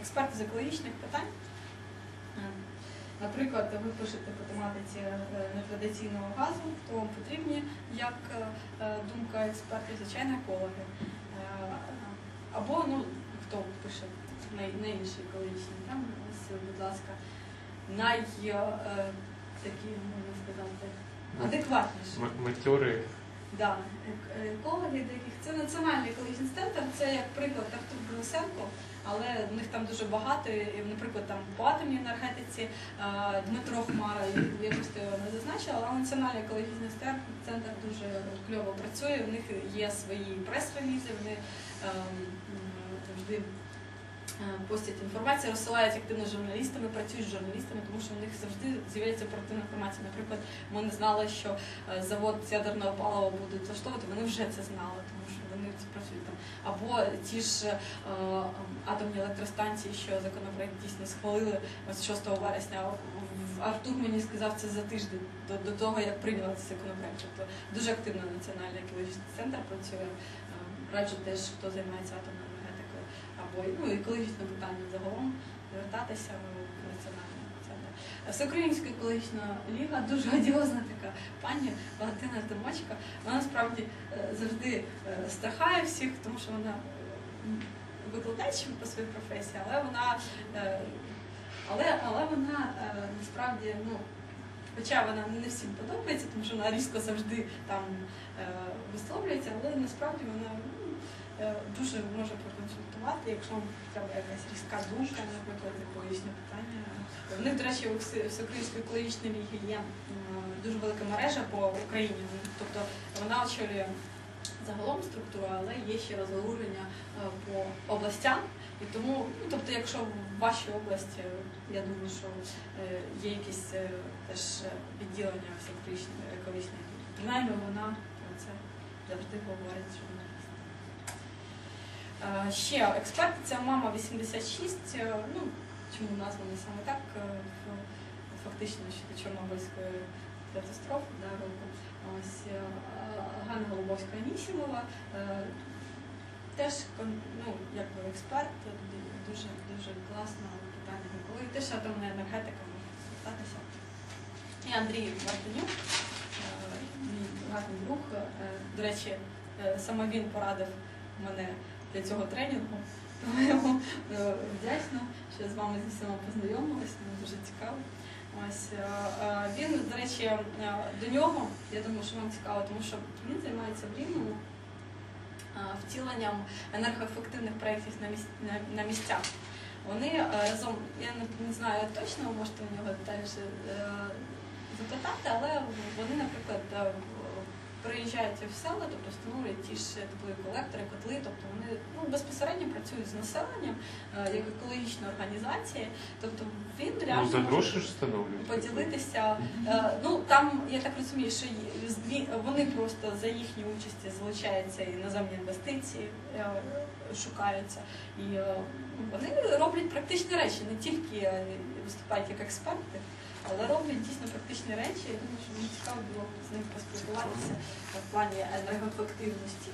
експерт з екологічних питань. Е, Наприклад, ви пишете по тематиці е, нетрадиційного газу, то вам потрібні як е, е, думка експертів, звичайно, екологи. Або ну, хто пише на інші екологічні ось, будь ласка, най такі, можна сказати, адекватніші. М- Да, ек- екологи деяких. Це національний екологічний центр, це як приклад Артур Денисенко, але в них там дуже багато, наприклад, там по атомній енергетиці Дмитро Хмара, я просто його не зазначила, але національний екологічний центр дуже кльово працює, в них є свої прес-релізи, вони ем, завжди постять інформацію, розсилають активно журналістами, працюють з журналістами, тому що в них завжди з'являється оперативна інформація. Наприклад, ми не знали, що е, завод з ядерного палива будуть влаштовувати, вони вже це знали, тому що вони це працюють там. Або ті ж е, атомні електростанції, що законопроект дійсно схвалили ось 6 вересня. Артур мені сказав це за тиждень до, до того, як прийняли цей законопроект. Тобто дуже активно національний екологічний центр працює. Е, Раджу теж, хто займається атомною або ну, екологічне питання загалом, звертатися в національний центр. Всеукраїнська екологічна ліга дуже одіозна така пані Валентина Тимочка. Вона справді е, завжди е, страхає всіх, тому що вона викладач по своїй професії, але вона е, але, але вона насправді ну. Хоча вона не всім подобається, тому що вона різко завжди там е, висловлюється, але насправді вона ну, е, дуже може проконсультувати, якщо треба якась різка думка, наприклад, екологічне питання. В них, до речі, у Все- Всеукраїнської екологічної ліги є дуже велика мережа по Україні. Тобто вона очолює загалом структуру, але є ще розгалуження е, по областям. І тому, ну тобто, якщо в вашій області, я думаю, що е, є якісь е, теж е, відділення всеукраїнської екологічної. Принаймні вона про це завжди говорить журналістам. Е, Ще експерт, це мама 86. е, Ну, чому названі саме так? Фактично щодо Чорнобильської катастрофи да, року. Ось Ганна Голубовська Анісімова. Теж ну, якби експерт, дуже дуже класна в питаннях екології. Теж атомна енергетика може звертатися. І Андрій Мартинюк, е, мій гарний друг. е, До речі, е, саме він порадив мене для цього тренінгу. Тому йому вдячна, що з вами зі всіма познайомилась, мені дуже цікаво. Ось він, до речі, до нього, я думаю, що вам цікаво, тому що він займається в Рівному втіленням енергоефективних проєктів на, міс- на- на місцях. Вони е, разом, я не, знаю точно, можете у нього детальніше е, запитати, але вони, наприклад, е, приїжджають в села, тобто встановлюють ті ж теплові колектори, котли, тобто вони ну, безпосередньо працюють з населенням е, як екологічна організація. Тобто він Ну, реально за може поділитися. Е, Ну там я так розумію, що вони просто за їхні участі залучаються і іноземні інвестиції е, шукаються. І ну, вони роблять практичні речі, не тільки виступають як експерти, але роблять дійсно практичні речі. Я думаю, що мені цікаво було з ним поспілкуватися в плані енергоефективності.